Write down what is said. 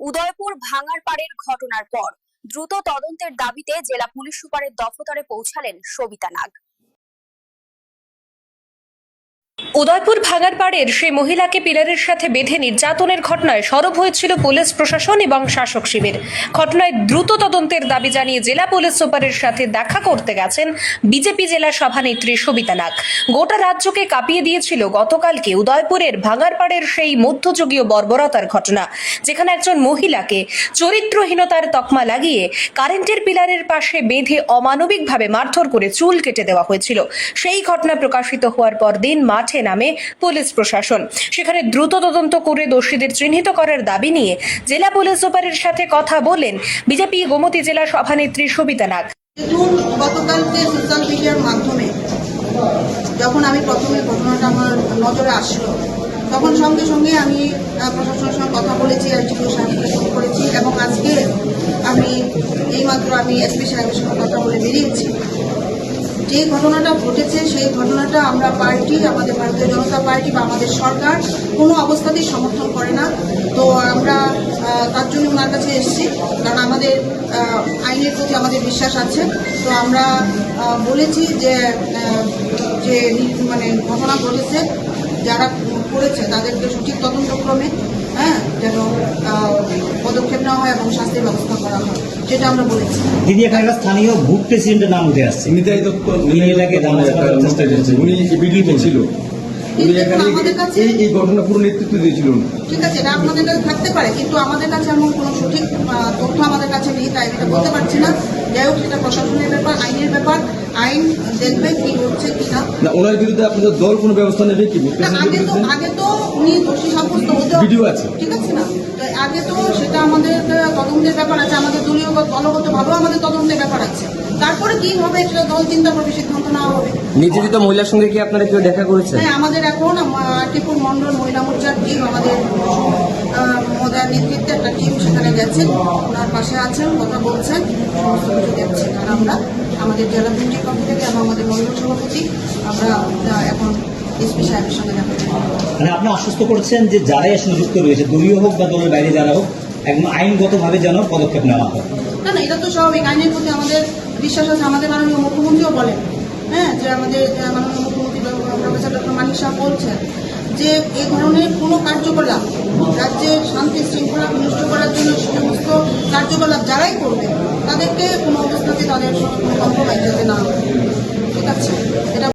উদয়পুর ভাঙার পাড়ের ঘটনার পর দ্রুত তদন্তের দাবিতে জেলা পুলিশ সুপারের দফতরে পৌঁছালেন সবিতা নাগ। উদয়পুর ভাগারপাড়ের সেই মহিলাকে পিলারের সাথে বেঁধে নির্যাতনের ঘটনায় সরব হয়েছিল পুলিশ প্রশাসন এবং শাসক শিবির। ঘটনায় দ্রুত তদন্তের দাবি জানিয়ে জেলা পুলিশ সুপারের সাথে দেখা করতে গেছেন বিজেপি জেলা সভানেত্রী সবিতা নাগ। গোটা রাজ্যকে কাঁপিয়ে দিয়েছিল গতকালকে উদয়পুরের ভাগারপাড়ের সেই মধ্যযুগীয় বর্বরতার ঘটনা, যেখানে একজন মহিলাকে চরিত্রহীনতার তকমা লাগিয়ে কারেন্টের পিলারের পাশে বেঁধে অমানবিকভাবে মারধর করে চুল কেটে দেওয়া হয়েছিল। সেই ঘটনা প্রকাশিত হওয়ার পর দিন মাঠে নামে পুলিশ প্রশাসন। সেখানে দ্রুত তদন্ত করে দোষীদের চিহ্নিত করার দাবি নিয়ে জেলা পুলিশ সুপারের সাথে কথা বলেন বিজেপি গোমতী জেলা সভানেত্রী সবিতা নাগ। গতকালকে সোশ্যাল মিডিয়ার মাধ্যমে যখন আমি প্রথমে ঘটনাটা আমার নজরে আসলো, তখন সঙ্গে সঙ্গে আমি প্রশাসনের সঙ্গে কথা বলেছি এসডিও সাহেবকে ফোন করেছি এবং আজকে আমি এইমাত্র আমি এসপি সাহেবের সঙ্গে কথা বলে বেরিয়েছি। যে ঘটনাটা ঘটেছে, সেই ঘটনাটা আমরা পার্টি, আমাদের ভারতীয় জনতা পার্টি বা আমাদের সরকার কোনো অবস্থাতেই সমর্থন করে না। তো আমরা তার জন্য ওনার কাছে এসেছি। কারণ আমাদের আইনের প্রতি আমাদের বিশ্বাস আছে। তো আমরা বলেছি যে যে মানে ঘটনা ঘটেছে, যারা করেছে তাদেরকে সঠিক তদন্তক্রমে হ্যাঁ যেন পদক্ষেপ নেওয়া হয় এবং শাস্তির ব্যবস্থা করা হয় যেটা আমরা বলেছি। দিদি এখানে স্থানীয় ভূত প্রেসিডেন্টের নাম উঠে আসছে। নিতাই দত্ত উনি এটাকে জানাজানি করার চেষ্টা করছেন। উনি ভিডিওতে ছিল। উনি কিন্তু এখানে আমাদের কাছে- এই এই ঘটনা পুরো নেতৃত্ব দিয়েছিল ঠিক আছে এটা আপনাদের কাছে থাকতে পারে কিন্তু আমাদের কাছে এমন কোনো সঠিক তথ্য আমাদের কাছে নেই তাই এটা বলতে পারছি না। যাই হোক সেটা প্রশাসনের ব্যাপার আইনের ব্যাপার আইন দেখবে কি হচ্ছে কি না না ওনার বিরুদ্ধে আপনাদের দল কোনো ব্যবস্থা নেবে কি? আগে তো আগে তো উনি দোষী সাব্যস্ত হতে ভিডিও আছে। ঠিক আছে না? আগে তো সেটা আমাদের তদন্তের ব্যাপার আছে। আমাদের দলীয় দলগত ভাবেও আমাদের তদন্তের ব্যাপার আছে। তারপরে কি হবে? সেটা দল চিন্তা করবে সিদ্ধান্ত নেওয়া হবে। নির্যাতিত মহিলার সঙ্গে কি আপনারা কেউ দেখা করেছেন? হ্যাঁ আমাদের এখন টিপুর মন্ডল মহিলা মোর্চার টিম আমাদের মোদার নেতৃত্বে একটা টিম সেখানে গেছেন। ওনার পাশে আছেন কথা বলছেন। সমস্ত কিছু দেখছেন আর আমরা। আমাদের জেলা বিউটির পক্ষ থেকে এবং আমাদের মন্ডল সভাপতি আমরা এখন এসপি সাহেবের সঙ্গে দেখা মানে আপনি আশ্বস্ত করছেন যে যারাই আসলে যুক্ত রয়েছে দলীয় হোক বা দলের বাইরে যারা হোক একদম আইনগতভাবে যেন পদক্ষেপ নেওয়া হয়। না না এটা তো স্বাভাবিক। আইনের প্রতি আমাদের বিশ্বাস আছে। আমাদের মাননীয় মুখ্যমন্ত্রীও বলেন হ্যাঁ যে আমাদের মাননীয় মুখ্যমন্ত্রী প্রফেসর ডক্টর মানিক শাহ বলছেন যে এই ধরনের কোনো কার্যকলাপ রাজ্যের শান্তি শৃঙ্খলা বিনষ্ট করার জন্য সে সমস্ত কার্যকলাপ যারাই করবে তাদেরকে কোনো অবস্থাতে তাদের কোনো কম্প্রোমাইজ যাতে না হয়। ঠিক আছে? এটা